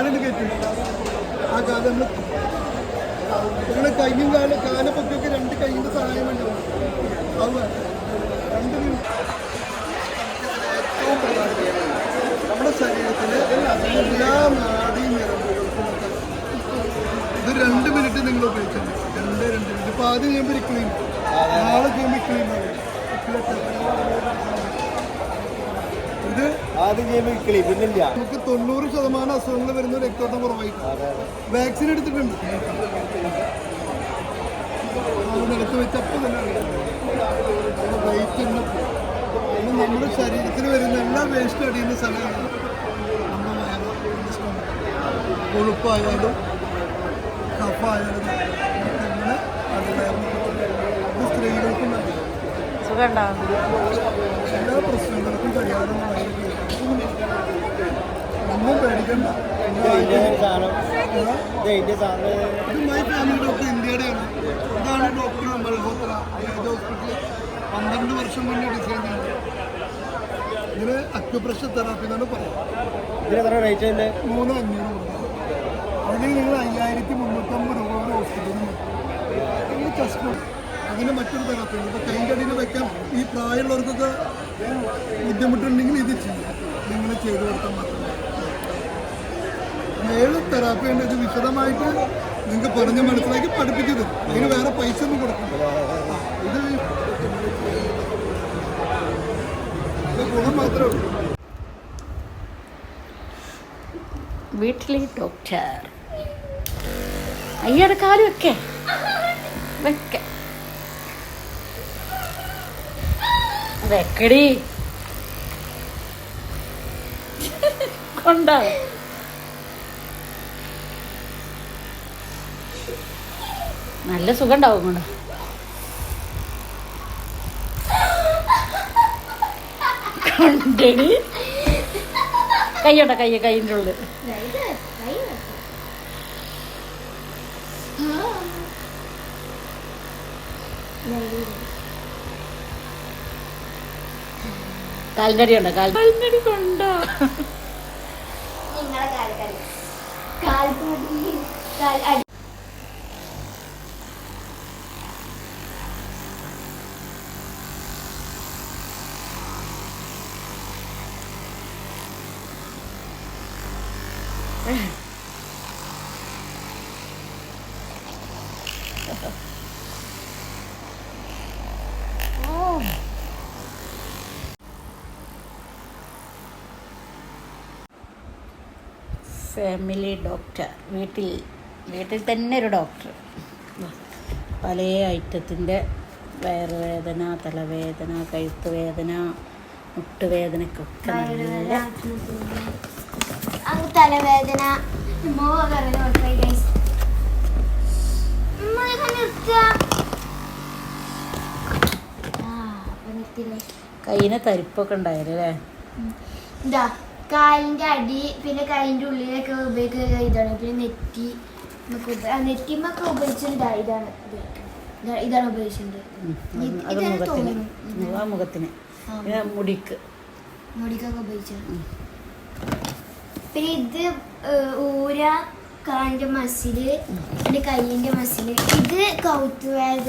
കാലിന് കയറ്റി. ആ കാൽ നമ്മൾ നിങ്ങളെ കയ്യും കാൽ കാലപ്പൊക്കെ രണ്ട് കൈയിന്റെ സഹായം വേണ്ടി? വരും. രണ്ട് ഏറ്റവും പ്രധാനപ്പെട്ട നമ്മുടെ ശരീരത്തിലെ എല്ലാ നാടി ഞരമ്പുകൾക്കും ഇത് രണ്ട് മിനിറ്റ് നിങ്ങൾ ഉപയോഗിച്ചാൽ രണ്ട് രണ്ട് മിനിറ്റ് ഇപ്പൊ ആദ്യം ഞാൻ ഒരു നമുക്ക് തൊണ്ണൂറ് ശതമാനം അസുഖങ്ങൾ വരുന്ന രക്തോട്ടം കുറവായിട്ട്. വാക്സിൻ എടുത്തിട്ടുണ്ട്. നിലത്ത് വെച്ചപ്പോൾ തന്നെ വെയിറ്റ് ഉണ്ടപ്പോൾ നമ്മുടെ ശരീരത്തിൽ വരുന്ന എല്ലാ വേസ്റ്റ് അടിയുന്ന സ്ഥലമാണ്. കൊഴുപ്പായാലും കഫായാലും അങ്ങനെ സ്ത്രീകൾക്കും പ്രശ്നങ്ങൾക്കും പരിഹാരം ഡോക്ടർ ഹോസ്പിറ്റലിൽ പന്ത്രണ്ട് വർഷം മുന്നേ ഡിസൈൻ ചെയ്തത് ഇതിന് അക്യുപ്രഷർ തെറാപ്പി എന്നാണ് പറയുന്നത് മൂന്ന് അഞ്ഞൂറ് അതിന് നിങ്ങൾ അയ്യായിരത്തി മുന്നൂറ്റമ്പത് രൂപ ഹോസ്പിറ്റലിൽ നിന്ന് ചെസ്റ്റ് അതിന് മറ്റൊരു തെറാപ്പി ഉണ്ട് ഇപ്പോൾ കൈകടിയിൽ വയ്ക്കാൻ ഈ പ്രായമുള്ളവർക്കൊക്കെ ബുദ്ധിമുട്ടുണ്ടെങ്കിൽ ഇത് ചെയ്യാം. നിങ്ങൾ ചെയ്തു കൊടുത്താൽ മാത്രം ഏഴ് തെറാപ്പി ഉണ്ട്. ഇത് വിശദമായിട്ട് നിങ്ങൾക്ക് പറഞ്ഞ് മനസ്സിലാക്കി പഠിപ്പിച്ചു തരും അതിന് വേറെ പൈസ ഒന്നും കൊടുക്കില്ല ഇത് മാത്രമേ വീട്ടിലെ ഡോക്ടർ. അയ്യടക്കാലും ഒക്കെ വെക്കേ. വെക്കടി കൊണ്ടോ. നല്ല സുഖം ഉണ്ടാവും കൊണ്ട് കൊണ്ടടി. കയ്യോട്ടെ കയ്യ കയ്യിന്റെ ഉള്ളിൽ. കാലിനടി ഉണ്ടോ കാലിനടി കൊണ്ടോ? നിങ്ങളെ ഫാമിലി ഡോക്ടർ വീട്ടിൽ വീട്ടിൽ തന്നെ ഒരു ഡോക്ടർ പല ഐറ്റത്തിന്റെ വയറുവേദന തലവേദന കഴുത്ത് വേദന മുട്ടുവേദനക്കൊക്കെ തലവേദന കയ്യിന് തരിപ്പൊക്കെ ഉണ്ടായാലേ ഇതാ. കാലിന്റെ അടി പിന്നെ കൈന്റെ ഉള്ളിലൊക്കെ ഉപയോഗിക്കുക ഇതാണ്. പിന്നെ നെറ്റി നെറ്റിമൊക്കെ ഉപയോഗിച്ചിട്ടുണ്ട് ഇതാണ് ഇത്. ഇതാ- ഇതാണ് ഉപയോഗിച്ചിട്ടുണ്ട്. മുഖത്തിന്. മുടിക്ക്. മുടിക്കൊക്കെ ഉപയോഗിച്ചത് പിന്നെ ഇത് ഊര കാലിന്റെ മസിൽ പിന്നെ കൈയിന്റെ മസിൽ. ഇത് കൗത്ത് വേദന